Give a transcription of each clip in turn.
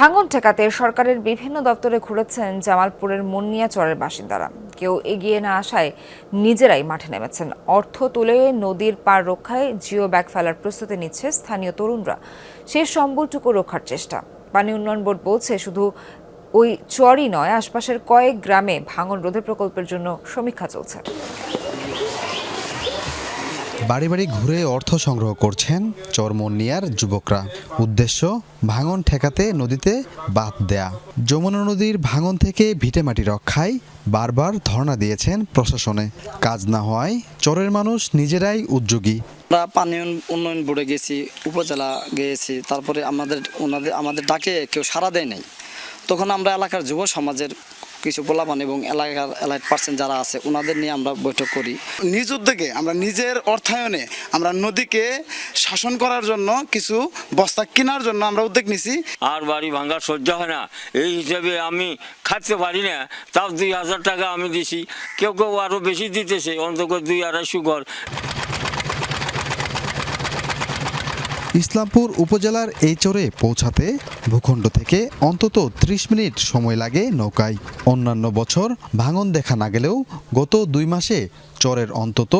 ভাঙন ঠেকাতে সরকারের বিভিন্ন দপ্তরে ঘুরেছেন জামালপুরের মুন্নিয়া চরের বাসিন্দারা। কেউ এগিয়ে না আসায় নিজেরাই মাঠে নেমেছেন। অর্থ তুলে নদীর পার রক্ষায় জিও ব্যাগ ফেলার প্রস্তুতি নিচ্ছে স্থানীয় তরুণরা। শেষ সম্বলটুকু রক্ষার চেষ্টা। পানি উন্নয়ন বোর্ড বলছে শুধু ওই চরই নয়, আশপাশের কয়েক গ্রামে ভাঙন রোধের প্রকল্পের জন্য সমীক্ষা চলছে। বাড়ি বাড়ি ঘুরে অর্থ সংগ্রহ করছেন চরমনিয়ার যুবকরা। উদ্দেশ্য, ভাঙন ঠেকাতে নদীতে বাঁধ দেয়া। যমুনা নদীর ভাঙন থেকে ভিটেমাটি রক্ষায় বারবার ধর্ণা দিয়েছেন প্রশাসনে। কাজ না হওয়ায় চরের মানুষ নিজেরাই উদ্যোগী। আমরা পানি উন্নয়ন বোর্ডে গেছি, উপজেলা গিয়েছি তারপরে আমাদের, ওনাদের, আমাদের ডাকে কেউ সাড়া দেয় নাই। তখন আমরা এলাকার যুব সমাজের কিছু পোলাপান এবং এলাকার এলাইট পার্সেন্ট যারা আছে ওনাদের নিয়ে আমরা বৈঠক করি। নিজ উদ্যোগে আমরা নিজের অর্থায়নে আমরা নদীকে শাসন করার জন্য কিছু বস্তা কেনার জন্য আমরা উদ্যোগ নিছি। আর বাড়ি ভাঙা সহ্য হয় না। এই হিসেবে আমি খাইতে পারি না। তাও দুই হাজার টাকা আমি দিছি। কেউ কেউ আরও বেশি দিতেছে অন্তত দুই আড়াইশো ঘর। ইসলামপুর উপজেলার এই চরে পৌঁছাতে ভূখণ্ড থেকে অন্তত ৩০ মিনিট সময় লাগে নৌকায়। অন্যান্য বছর ভাঙন দেখা না গেলেও গত দুই মাসে চরের অন্তত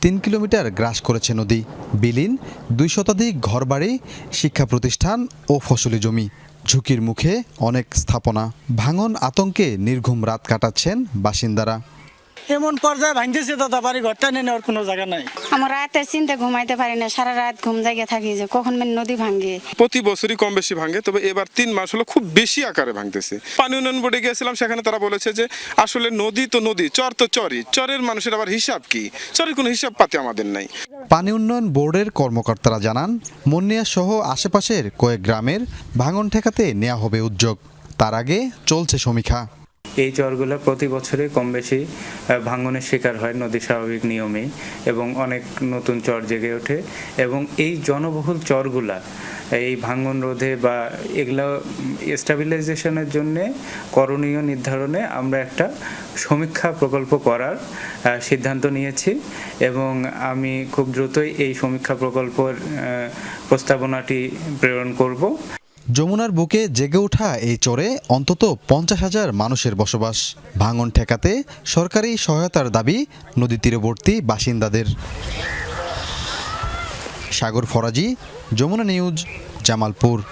তিন কিলোমিটার গ্রাস করেছে নদী। বিলীন, দুই শতাধিক ঘরবাড়ি শিক্ষা প্রতিষ্ঠান ও ফসলি জমি। ঝুঁকির মুখে অনেক স্থাপনা। ভাঙন আতঙ্কে নির্ঘুম রাত কাটাচ্ছেন বাসিন্দারা। এমন পর্যায়ে ভাঙতেছে দাদা বাড়ি ঘরটা নিয়ে নেওয়ার কোনো জায়গা নাই। আমার রাতে চিন্তা ঘুমাইতে পারি না সারা রাত ঘুম জায়গা থাকি যে কখন মানে নদী ভাঙ্গে প্রতি বছরই কম বেশি ভাঙে তবে এবার তিন মাস হলো খুব বেশি আকারে ভাঙতেছে। পানি উন্নয়ন বোর্ডে গিয়েছিলাম সেখানে তারা বলেছে যে আসলে নদী তো নদী চর তো চরই চরের মানুষের আবার হিসাব কি? চরের কোনো হিসাব পাতি আমাদের নাই। পানি উন্নয়ন বোর্ডের কর্মকর্তারা জানান মন্নিয়া সহ আশেপাশের কয়েক গ্রামের ভাঙন ঠেকাতে নেওয়া হবে উদ্যোগ। তার আগে চলছে সমীক্ষা। এই চরগুলো প্রতি বছরে কম বেশি ভাঙনের শিকার হয় নদী স্বাভাবিক নিয়মেই এবং অনেক নতুন চর জেগে ওঠে এবং এই জনবহুল চরগুলা, এই ভাঙন রোধে বা এগুলো স্টাবিলাইজেশনের জন্য করণীয় নির্ধারণে আমরা একটা সমীক্ষা প্রকল্প করার সিদ্ধান্ত নিয়েছি এবং আমি খুব দ্রুতই এই সমীক্ষা প্রকল্পের প্রস্তাবনাটি প্রেরণ করব। যমুনার বুকে জেগে ওঠা এই চরে অন্তত পঞ্চাশ হাজার মানুষের বসবাস। ভাঙন ঠেকাতে সরকারি সহায়তার দাবি নদী তীরবর্তী বাসিন্দাদের। সাগর ফরাজি, যমুনা নিউজ, জামালপুর।